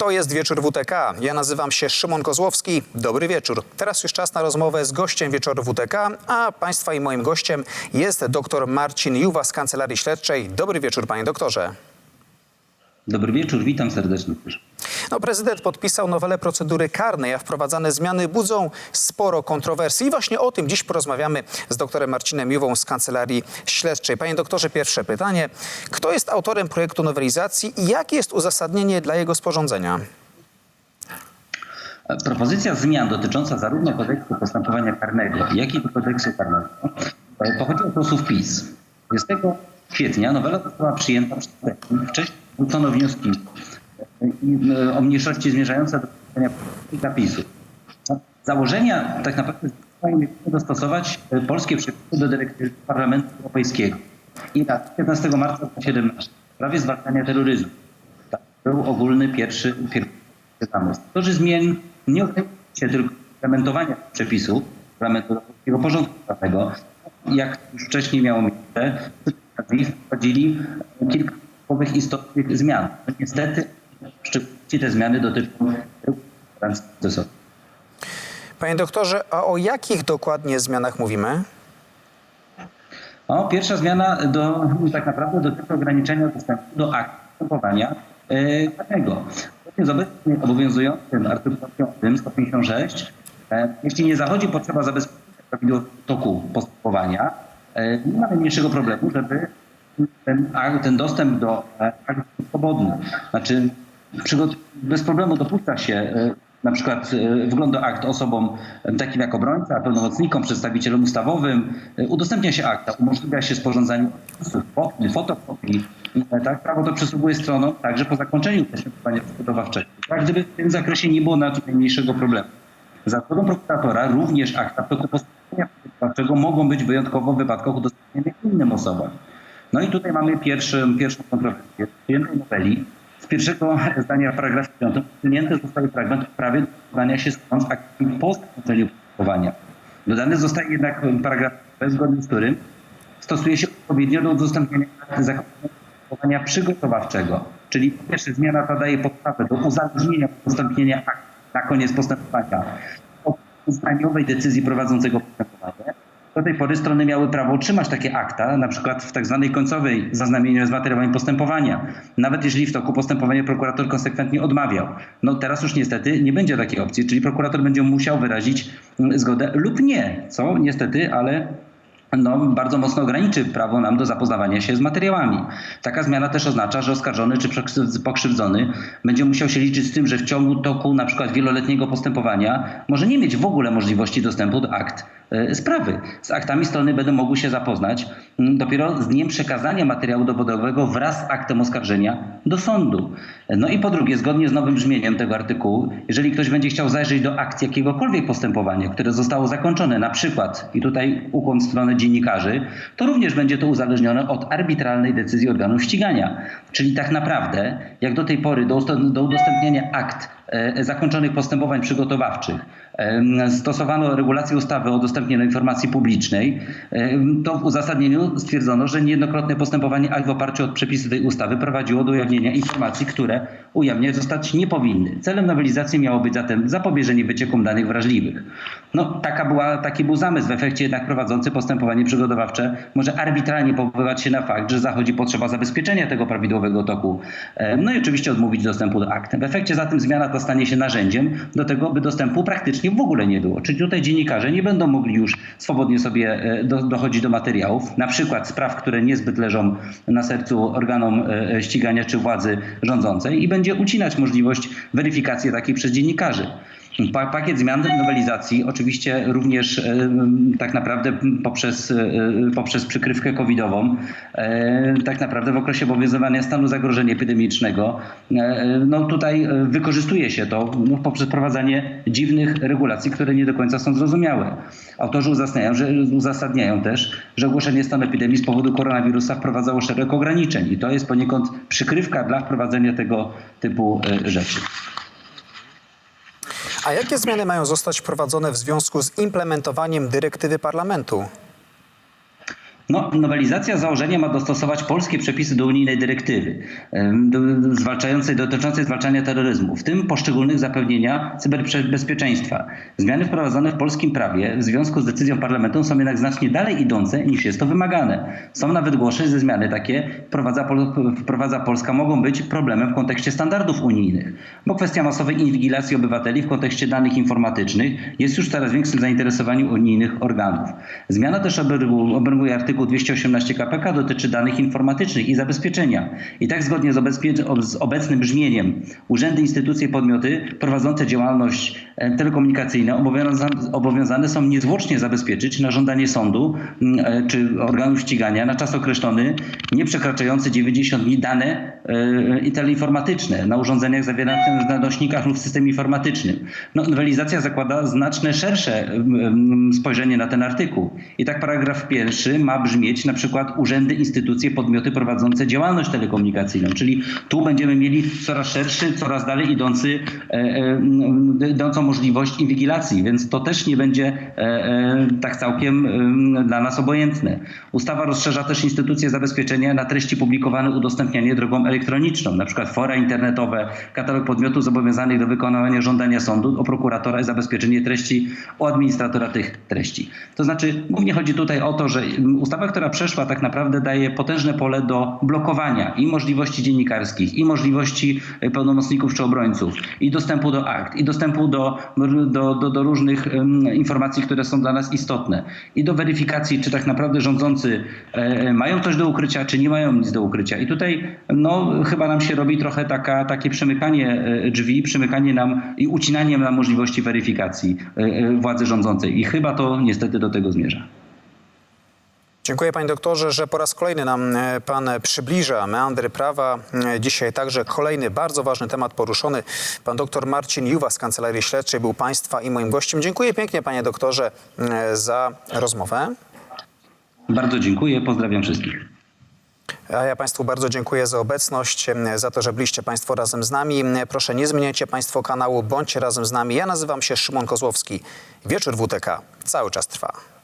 To jest wieczór WTK. Ja nazywam się Szymon Kozłowski. Dobry wieczór. Teraz już czas na rozmowę z gościem wieczoru WTK, a Państwa i moim gościem jest dr Marcin Juwa z Kancelarii Śledczej. Dobry wieczór, panie doktorze. Dobry wieczór, witam serdecznie. No, prezydent podpisał nowelę procedury karnej, a wprowadzane zmiany budzą sporo kontrowersji. I właśnie o tym dziś porozmawiamy z doktorem Marcinem Juwą z Kancelarii Śledczej. Panie doktorze, pierwsze pytanie. Kto jest autorem projektu nowelizacji i jakie jest uzasadnienie dla jego sporządzenia? Propozycja zmian dotycząca zarówno kodeksu postępowania karnego, jak i kodeksu karnego e, pochodzi od posłów PiS. 20 kwietnia nowela została przyjęta przez. Wcześniej wrzucono wnioski e, o mniejszości zmierzające do zapisów. Założenia tak naprawdę dostosować e, polskie przepisy do dyrektywy Parlamentu Europejskiego. I tak, 15 marca 2017 w sprawie zwalczania terroryzmu. Tak, był ogólny pierwszy, pierwszy zamysł. To, że zmian nie odbyło się tylko implementowania przepisów Parlamentu Europejskiego porządku prawnego, jak już wcześniej miało miejsce, wprowadzili kilka istotnych zmian. Niestety, w szczególności te zmiany dotyczą procesowej. Panie doktorze, a o jakich dokładnie zmianach mówimy? No, pierwsza zmiana do, tak naprawdę dotyczy ograniczenia dostępu do aktu postępowania e, karnego. Zgodnie z obecnie obowiązującym artykułem 5 156, e, jeśli nie zachodzi potrzeba zabezpieczenia prawidłowego toku postępowania, e, nie ma najmniejszego problemu, żeby ten, ten dostęp do e, był swobodny. Znaczy, bez problemu dopuszcza się e, na przykład e, wgląd do akt osobom takim jak obrońca, pełnomocnikom, przedstawicielom ustawowym. Udostępnia się akta, umożliwia się sporządzanie fotokopii. Tak, prawo to przysługuje stronom także po zakończeniu postępowania przygotowawczego. Tak, gdyby w tym zakresie nie było najmniejszego problemu. Za zgodą prokuratora również akta postępowania przygotowawczego mogą być wyjątkowo w wypadkach udostępniane innym osobom. No i tutaj mamy pierwszy, pierwszą kontrowersję. W przyjętej noweli z pierwszego zdania w paragrafie 5 usunięty zostaje fragment w sprawie dokonania się z aktami po zakończeniu postępowania. Dodany zostaje jednak paragraf, zgodnie z którym stosuje się odpowiednio do udostępniania akt zakończenia przygotowawczego. Czyli po pierwsze zmiana ta daje podstawę do uzależnienia udostępnienia akt na koniec postępowania od uznaniowej decyzji prowadzącego postępowanie. Do tej pory strony miały prawo otrzymać takie akta, na przykład w tak zwanej końcowej zaznamieniu z materiałami postępowania, nawet jeżeli w toku postępowania prokurator konsekwentnie odmawiał. No teraz już niestety nie będzie takiej opcji, czyli prokurator będzie musiał wyrazić mm, zgodę lub nie, co niestety, ale no, bardzo mocno ograniczy prawo nam do zapoznawania się z materiałami. Taka zmiana też oznacza, że oskarżony czy pokrzywdzony będzie musiał się liczyć z tym, że w ciągu toku na przykład wieloletniego postępowania może nie mieć w ogóle możliwości dostępu do akt sprawy. Z aktami strony będą mogły się zapoznać dopiero z dniem przekazania materiału dowodowego wraz z aktem oskarżenia do sądu. No i po drugie, zgodnie z nowym brzmieniem tego artykułu, jeżeli ktoś będzie chciał zajrzeć do akcji jakiegokolwiek postępowania, które zostało zakończone, na przykład, i tutaj ukłon w stronę dziennikarzy, to również będzie to uzależnione od arbitralnej decyzji organów ścigania. Czyli tak naprawdę, jak do tej pory do, do udostępnienia akt e, zakończonych postępowań przygotowawczych em, stosowano regulację ustawy o udostępnieniu informacji publicznej, em, to w uzasadnieniu stwierdzono, że niejednokrotne postępowanie w oparciu o przepisy tej ustawy prowadziło do ujawnienia informacji, które ujawniać zostać nie powinny. Celem nowelizacji miało być zatem zapobieżenie wyciekom danych wrażliwych. No, taka była, taki był zamysł. W efekcie jednak prowadzący postępowanie przygotowawcze może arbitralnie powoływać się na fakt, że zachodzi potrzeba zabezpieczenia tego prawidłowego toku. E, No i oczywiście odmówić dostępu do akt. W efekcie zatem zmiana ta stanie się narzędziem do tego, by dostępu praktycznie w ogóle nie było. Czyli tutaj dziennikarze nie będą mogli już swobodnie sobie e, do, dochodzić do materiałów, na przykład spraw, które niezbyt leżą na sercu organom e, ścigania czy władzy rządzącej i będzie ucinać możliwość weryfikacji takiej przez dziennikarzy. Pa- Pakiet zmian nowelizacji oczywiście również e, tak naprawdę poprzez, e, poprzez przykrywkę covidową, e, tak naprawdę w okresie obowiązywania stanu zagrożenia epidemicznego, no tutaj wykorzystuje się to no, poprzez wprowadzanie dziwnych regulacji, które nie do końca są zrozumiałe. Autorzy uzasadniają, że, uzasadniają też, że ogłoszenie stanu epidemii z powodu koronawirusa wprowadzało szereg ograniczeń i to jest poniekąd przykrywka dla wprowadzenia tego typu rzeczy. A jakie zmiany mają zostać wprowadzone w związku z implementowaniem dyrektywy parlamentu? No, nowelizacja założenia ma dostosować polskie przepisy do unijnej dyrektywy zwalczającej, dotyczącej zwalczania terroryzmu, w tym poszczególnych zapewnienia cyberbezpieczeństwa. Zmiany wprowadzone w polskim prawie w związku z decyzją parlamentu są jednak znacznie dalej idące niż jest to wymagane. Są nawet głosy, że zmiany takie wprowadza, wprowadza Polska mogą być problemem w kontekście standardów unijnych, bo kwestia masowej inwigilacji obywateli w kontekście danych informatycznych jest już coraz większym zainteresowaniu unijnych organów. Zmiana też obejmuje obejmuje artykuł 218 KPK dotyczy danych informatycznych i zabezpieczenia. I tak zgodnie z, obezpie- z obecnym brzmieniem urzędy, instytucje, podmioty prowadzące działalność e, telekomunikacyjną obowiąza- obowiązane są niezwłocznie zabezpieczyć na żądanie sądu e, czy organów ścigania na czas określony, nie przekraczający 90 dni dane e, i teleinformatyczne na urządzeniach zawierających na nośnikach lub w systemie informatycznym. No, nowelizacja zakłada znacznie szersze spojrzenie na ten artykuł. I tak paragraf pierwszy ma brzmieć na przykład urzędy, instytucje, podmioty prowadzące działalność telekomunikacyjną, czyli tu będziemy mieli coraz szerszy, coraz dalej idący, e, e, idącą możliwość inwigilacji, więc to też nie będzie e, tak całkiem em, dla nas obojętne. Ustawa rozszerza też instytucje zabezpieczenia na treści publikowane udostępnianie drogą elektroniczną, na przykład fora internetowe, katalog podmiotów zobowiązanych do wykonywania żądania sądu o prokuratora i zabezpieczenie treści u administratora tych treści. To znaczy głównie chodzi tutaj o to, że mm, ustawa, która przeszła tak naprawdę daje potężne pole do blokowania i możliwości dziennikarskich, i możliwości e, pełnomocników czy obrońców, i dostępu do akt, i dostępu do, do, do, do różnych em, informacji, które są dla nas istotne, i do weryfikacji, czy tak naprawdę rządzący e, mają coś do ukrycia, czy nie mają nic do ukrycia. I tutaj no, chyba nam się robi trochę taka, takie przemykanie e, drzwi, przemykanie nam i ucinanie nam możliwości weryfikacji e, e, władzy rządzącej. I chyba to niestety do tego zmierza. Dziękuję panie doktorze, że po raz kolejny nam e, pan przybliża meandry prawa. E, Dzisiaj także kolejny bardzo ważny temat poruszony. Pan doktor Marcin Juwa z Kancelarii Śledczej był państwa i moim gościem. Dziękuję pięknie panie doktorze e, za rozmowę. Bardzo dziękuję, pozdrawiam wszystkich. A ja Państwu bardzo dziękuję za obecność, e, za to, że byliście Państwo razem z nami. E, Proszę nie zmieniajcie Państwo kanału, bądźcie razem z nami. Ja nazywam się Szymon Kozłowski. Wieczór WTK cały czas trwa.